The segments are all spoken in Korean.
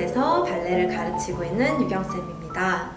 리드당스에서 발레를 가르치고 있는 유경쌤입니다.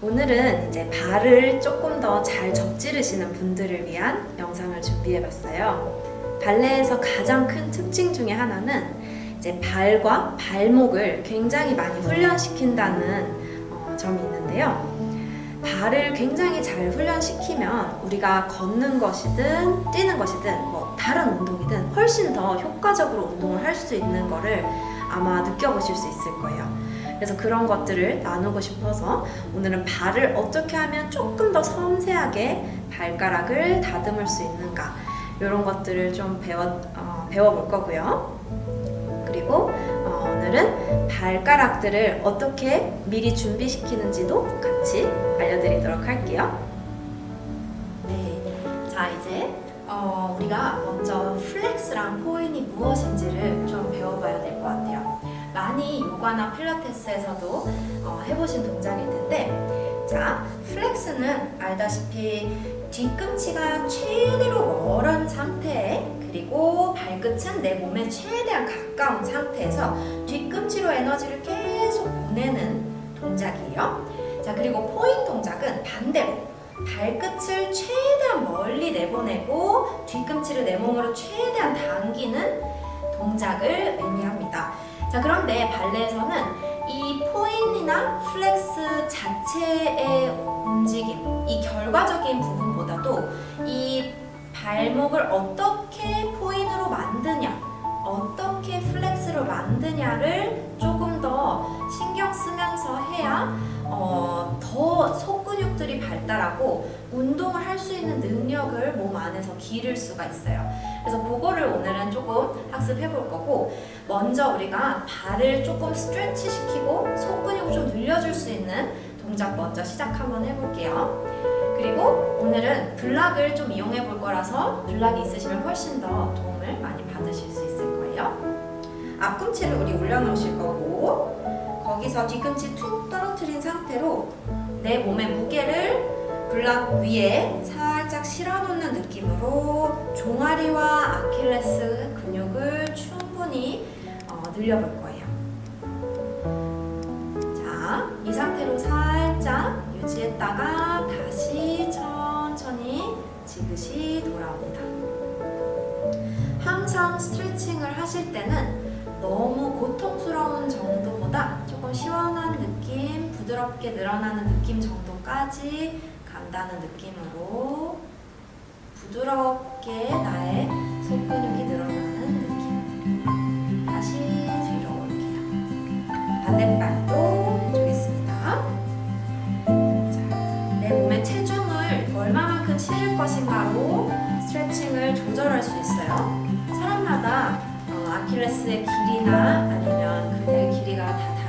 오늘은 이제 발을 조금 더 잘 접지르시는 분들을 위한 영상을 준비해봤어요. 발레에서 가장 큰 특징 중에 하나는 이제 발과 발목을 굉장히 많이 훈련시킨다는 어, 점이 있는데요. 발을 굉장히 잘 훈련시키면 우리가 걷는 것이든 뛰는 것이든 뭐 다른 운동이든 훨씬 더 효과적으로 운동을 할 수 있는 거를 아마 느껴보실 수 있을 거예요. 그래서 그런 것들을 나누고 싶어서 오늘은 발을 어떻게 하면 조금 더 섬세하게 발가락을 다듬을 수 있는가 이런 것들을 좀 배워, 어, 배워볼 거고요. 그리고 어, 오늘은 발가락들을 어떻게 미리 준비시키는지도 같이 알려드리도록 할게요. 네, 자 이제 어, 우리가 먼저 플렉스랑 포인이 무엇인지를 좀 배워봐야 될 것 같아요. 많이 요가나 필라테스에서도 어, 해보신 동작일 텐데, 자 플렉스는 알다시피 뒤꿈치가 최대로 멀은 상태에 그리고 발끝은 내 몸에 최대한 가까운 상태에서 뒤꿈치로 에너지를 계속 보내는 동작이에요. 자 그리고 포인 동작은 반대로 발끝을 최대한 멀리 내보내고 뒤꿈치를 내 몸으로 최대한 당기는 동작을 의미합니다. 자, 그런데 발레에서는 이 포인이나 플렉스 자체의 움직임, 이 결과적인 부분보다도 이 발목을 어떻게 포인으로 만드냐, 어떻게 플렉스로 만드냐를 조금 더 신경 쓰면서 해야 어, 더 속근육들이 발달하고 운동을 할 수 있는 능력을 몸 안에서 기를 수가 있어요. 그래서 그거를 오늘은 조금 학습해 볼 거고 먼저 우리가 발을 조금 스트레치 시키고 속근육을 좀 늘려줄 수 있는 동작 먼저 시작 한번 해볼게요. 그리고 오늘은 블락을 좀 이용해 볼 거라서 블락이 있으시면 훨씬 더 도움을 많이 받으실 수 있을 거예요. 앞꿈치를 우리 올려놓으실 거고 거기서 뒤꿈치 툭 떨어뜨린 상태로 내 몸의 무게를 블락 위에 살짝 실어놓는 느낌으로 종아리와 아킬레스 근육을 충분히 어, 늘려볼 거예요. 자, 이 상태로 살짝 유지했다가 다시 천천히 지그시 돌아옵니다. 항상 스트레칭을 하실 때는 너무 고통스러운 시원한 부드럽게 늘어나는 느낌 정도까지 간다는 느낌으로 부드럽게 나의 속근육이 늘어나는 느낌. 다시 뒤로 올게요. 반대발도 해주겠습니다. 자, 내 몸의 체중을 얼마만큼 실을 것인가로 스트레칭을 조절할 수 있어요. 사람마다 어, 아킬레스의 길이나 아니면 근육의 길이가 다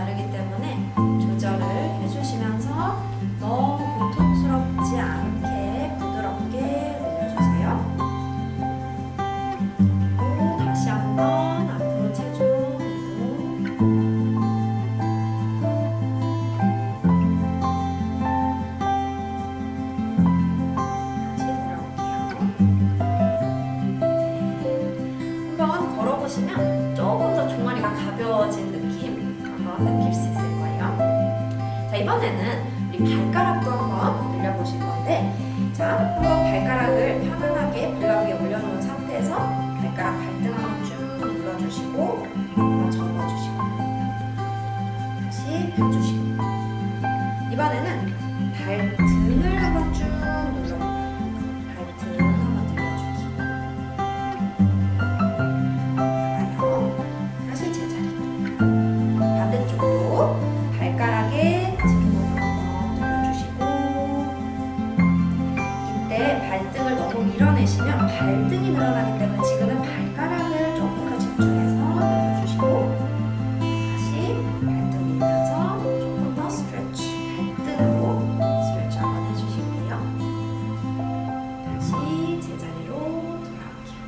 제자리로 돌아올게요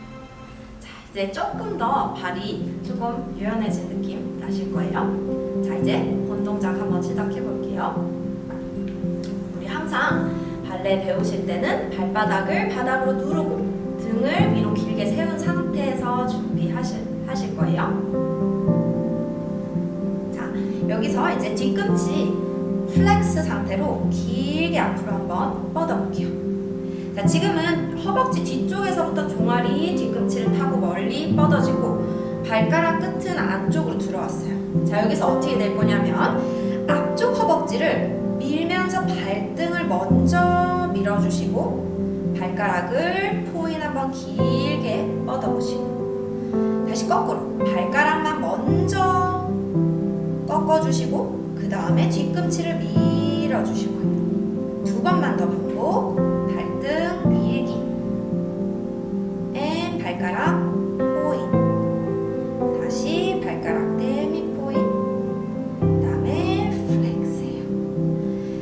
자 이제 조금 더 발이 조금 유연해진 느낌 나실 거예요 자 이제 본 동작 한번 시작해 볼게요 우리 항상 발레 배우실 때는 발바닥을 바닥으로 누르고 등을 위로 길게 세운 상태에서 준비하실 하실 거예요. 여기서 이제 뒤꿈치 플렉스 상태로 길게 앞으로 한번 뻗어볼게요. 자, 지금은 허벅지 뒤쪽에서부터 종아리 뒤꿈치를 타고 멀리 뻗어지고 발가락 끝은 안쪽으로 들어왔어요. 자, 여기서 어떻게 될 거냐면 앞쪽 허벅지를 밀면서 발등을 먼저 밀어주시고 발가락을 포인 한번 길게 뻗어보시고 다시 거꾸로 발가락만 먼저 꺾어주시고 그 다음에 뒤꿈치를 밀어주시고요. 두 번만 더 반복. 발등 밀기. 앤 발가락 포인. 다시 발가락 대미 포인. 그 다음에 플렉스예요.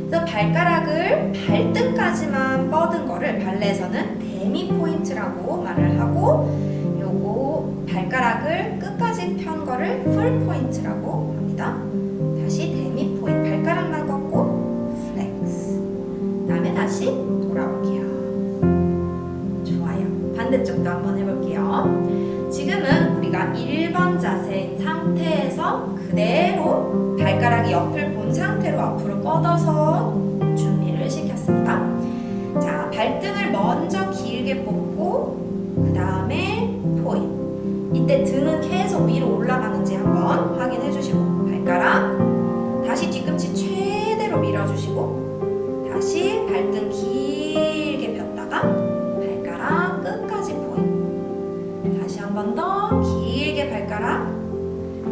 그래서 발가락을 발등까지만 뻗은 거를 발레에서는 데미 포인트라고 말을 하고 요거 발가락을 끝까지 편 거를 풀 포인트라고 합니다. 다시 데미 포인트 발가락만 꺾고 플렉스 다음에 다시 반대쪽도 한번 해볼게요. 지금은 우리가 1번 자세인 상태에서 그대로 발가락이 옆을 본 상태로 앞으로 뻗어서 준비를 시켰습니다. 자 발등을 먼저 길게 뽑고 그 다음에 포인. 이때 등은 계속 위로 올라가는지 한번 확인해 주시고 발가락 다시 뒤꿈치 최대로 밀어주시고 다시 발등 길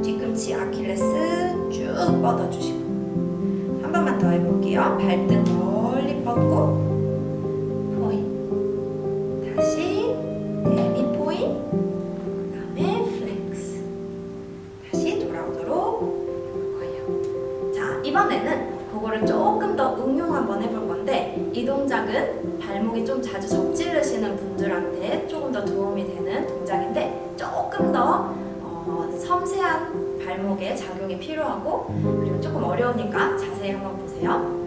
뒤꿈치 아킬레스 쭉 뻗어주시고. 한 번만 더 해볼게요. 발등 멀리 뻗고 필요하고 그리고 조금 어려우니까 자세히 한번 보세요.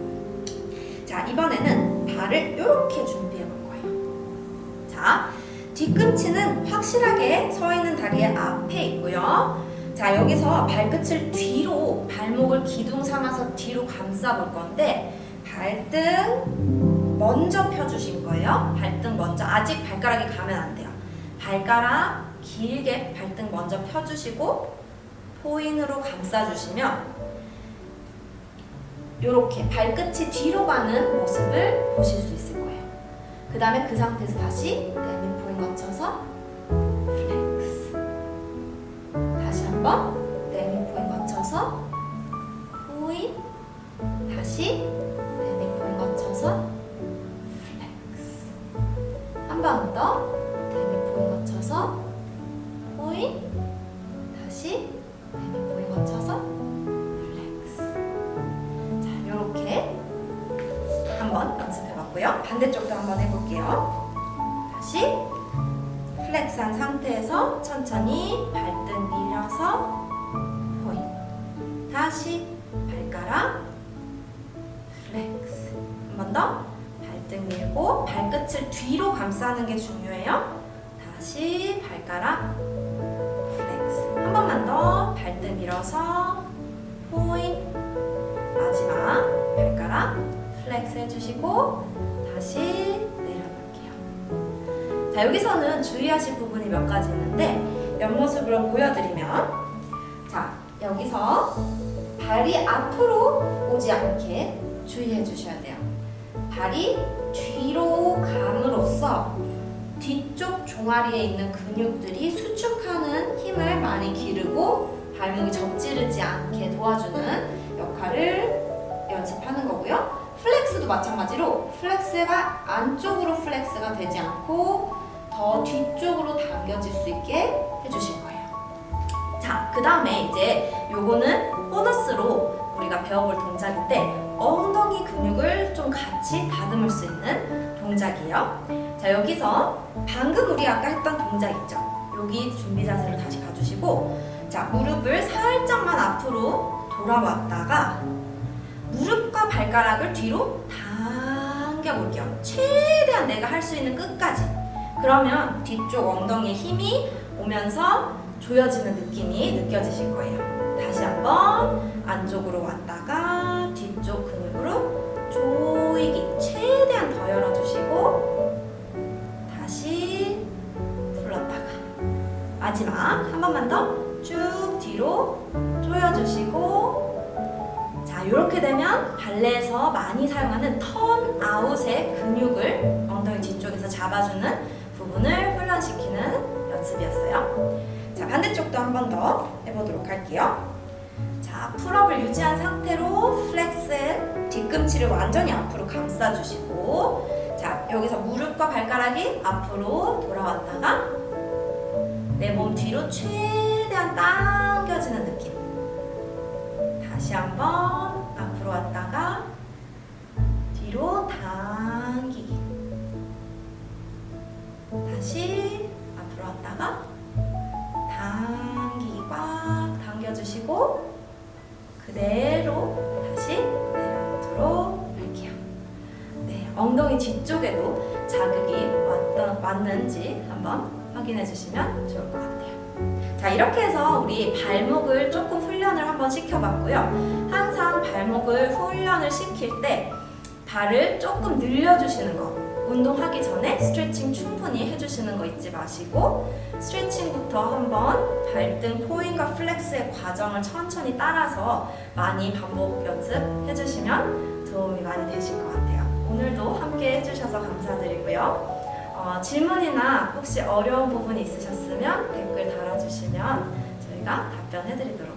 자, 이번에는 발을 이렇게 준비해 볼 거예요. 자, 뒤꿈치는 확실하게 서 있는 다리의 앞에 있고요. 자 여기서 발끝을 뒤로 발목을 기둥 삼아서 뒤로 감싸 볼 건데 발등 먼저 펴 주실 거예요. 발등 먼저 아직 발가락이 가면 안 돼요. 발가락 길게 발등 먼저 펴주시고 포인으로 감싸주시면 이렇게 발끝이 뒤로 가는 모습을 보실 수 있을 거예요. 그 다음에 그 상태에서 다시 내민 포인 거쳐서 플렉스 다시 한번 내민 포인 거쳐서 포인 다시 내민 포인 거쳐서 플렉스한 상태에서 천천히 발등 밀어서 포인 다시 발가락 플렉스. 한 번 더. 발등 밀고 발끝을 뒤로 감싸는 게 중요해요. 다시 발가락 플렉스. 한 번만 더. 발등 밀어서 포인 마지막 발가락 플렉스 해주시고 다시 자 여기서는 주의하실 부분이 몇 가지 있는데 옆모습으로 보여드리면 자 여기서 발이 앞으로 오지 않게 주의해 주셔야 돼요 발이 뒤로 감으로써 뒤쪽 종아리에 있는 근육들이 수축하는 힘을 많이 기르고 발목이 접지르지 않게 도와주는 역할을 연습하는 거고요. 플렉스도 마찬가지로 플렉스가 안쪽으로 플렉스가 되지 않고 더 뒤쪽으로 당겨질 수 있게 해주실 거예요. 자, 그 다음에 이제 요거는 보너스로 우리가 배워볼 동작인데 엉덩이 근육을 좀 같이 다듬을 수 있는 동작이에요. 자, 여기서 방금 우리 아까 했던 동작 있죠? 여기 준비 자세로 다시 가주시고 자, 무릎을 살짝만 앞으로 돌아왔다가 무릎과 발가락을 뒤로 당겨볼게요. 최대한 내가 할 수 있는 끝까지. 그러면 뒤쪽 엉덩이에 힘이 오면서 조여지는 느낌이 느껴지실 거예요. 다시 한번 안쪽으로 왔다가 뒤쪽 근육으로 조이기 최대한 더 열어주시고 다시 풀렀다가 마지막 한 번만 더 쭉 뒤로 조여주시고 자 이렇게 되면 발레에서 많이 사용하는 턴 아웃의 근육을 엉덩이 뒤쪽에서 잡아주는 부분을 훈련시키는 연습이었어요. 자 반대쪽도 한 번 더 해보도록 할게요. 자 풀업을 유지한 상태로 플렉스의 뒤꿈치를 완전히 앞으로 감싸주시고 자 여기서 무릎과 발가락이 앞으로 돌아왔다가 내 몸 뒤로 최대한 당겨지는 느낌. 다시 한번 앞으로 왔다가 다시 앞으로 왔다가 당기기 꽉 당겨주시고 그대로 다시 내려놓도록 할게요. 네, 엉덩이 뒤쪽에도 자극이 왔던, 왔는지 한번 확인해 주시면 좋을 것 같아요. 자, 이렇게 해서 우리 발목을 조금 훈련을 한번 시켜봤고요. 항상 발목을 훈련을 시킬 때 발을 조금 늘려주시는 거. 운동하기 전에 스트레칭 충분히 해주시는 거 잊지 마시고 스트레칭부터 한번 발등 포인과 플렉스의 과정을 천천히 따라서 많이 반복 연습해주시면 도움이 많이 되실 것 같아요. 오늘도 함께 해주셔서 감사드리고요. 어, 질문이나 혹시 어려운 부분이 있으셨으면 댓글 달아주시면 저희가 답변해드리도록